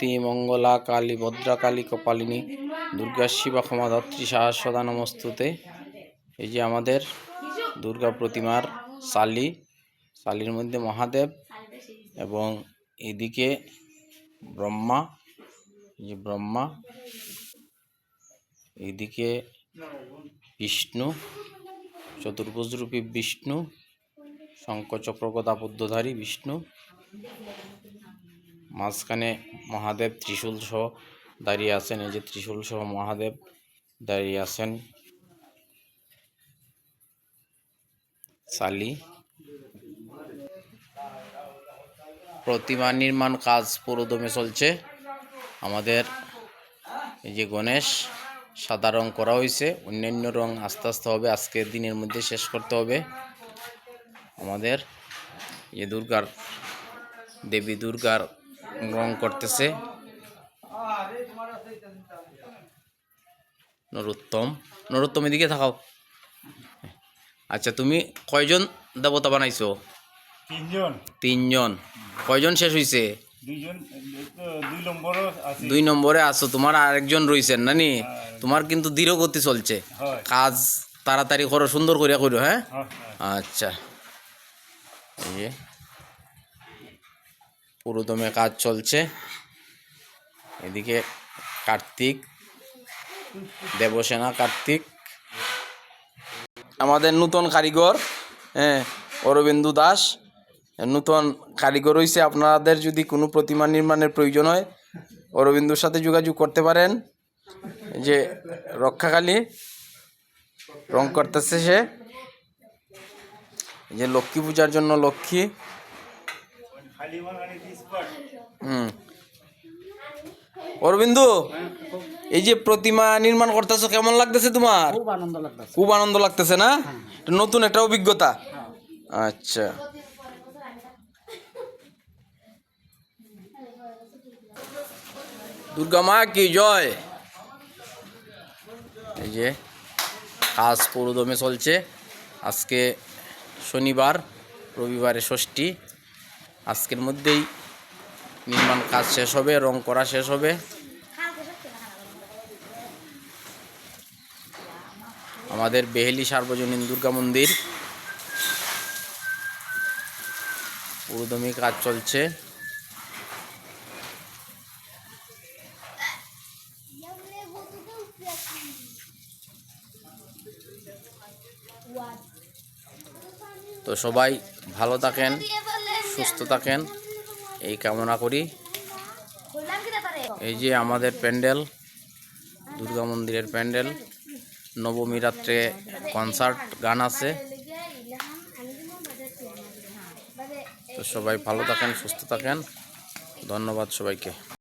সরস্বতী মঙ্গলা, কালী, ভদ্রা, কালী, কপালিনী, দুর্গা, শিবা, ক্ষমা, ধাত্রী, সাহস্রদা, নমস্তুতে। এই যে আমাদের দুর্গা প্রতিমার সালি সালির মধ্যে মহাদেব এবং এদিকে ব্রহ্মা, এই যে ব্রহ্মা, এদিকে বিষ্ণু, চতুর্ভুজরূপী বিষ্ণু শঙ্খচক্র গদাবদ্ধধারী বিষ্ণু মাঝখানে মহাদেব ত্রিশূল সহ দাঁড়িয়ে আছেন। এই যে ত্রিশূল সহ মহাদেব দাঁড়িয়ে আছেন। সালি। প্রতিমা নির্মাণ কাজ পুরোদমে চলছে। আমাদের এই যে গণেশ, সাদা রং করা হয়েছে। অন্যান্য রং আস্তে আস্তে হবে। আজকের দিনের মধ্যে শেষ করতে হবে। আমাদের এই দুর্গার, দেবী দুর্গার রং করতেছে। নরোত্তম নরোত্তম এদিকে থাকাও আচ্ছা তুমি কয়জন দেবতা বানাইছো? তিনজন। তিনজন। কয়জন শেষ হইছে? দুই নম্বরে আছো তোমার আরেকজন রইছেন নানি? তোমার কিন্তু ধীর গতি চলছে। কাজ তাড়াতাড়ি করো সুন্দর করিয়া করো হ্যাঁ? হ্যাঁ, হ্যাঁ। আচ্ছা। এই পুরোদমে কাজ চলছে। এদিকে কার্তিক, দেবসেনা কার্তিক। আমাদের নূতন কারিগর হ্যাঁ অরবিন্দু দাস। নূতন কারিগর হয়েছে আপনাদের যদি কোনো প্রতিমা নির্মাণের প্রয়োজন হয়, অরবিন্দুর সাথে যোগাযোগ করতে পারেন। যে রক্ষাকালী, রং করতেছে সে। যে লক্ষ্মী পূজার জন্য লক্ষ্মী। হুম। অরবিন্দু এই যে প্রতিমা নির্মাণ করতেছো কেমন লাগতেছে তোমার? খুব আনন্দ লাগতেছে। খুব আনন্দ লাগতেছে না? এটা নতুন একটা অভিজ্ঞতা। আচ্ছা। দুর্গা মা কি জয়? এই যে কাজ পুরোদমে চলছে। আজকে শনিবার রবিবারে ষষ্ঠী। আজকের মধ্যেই নির্মাণ কাজ শেষ হবে, রং করা শেষ হবে। আমাদের বেহেলি সার্বজনীন দুর্গা মন্দির। পুরোদমে কাজ চলছে। তো সবাই ভালো থাকেন। সুস্থ থাকেন। এই কামনা করি। এই যে আমাদের প্যান্ডেল, দুর্গা মন্দিরের প্যান্ডেল, নবমী রাত্রে কনসার্ট গান আছে। তো সবাই ভালো থাকেন, সুস্থ থাকেন। ধন্যবাদ সবাইকে।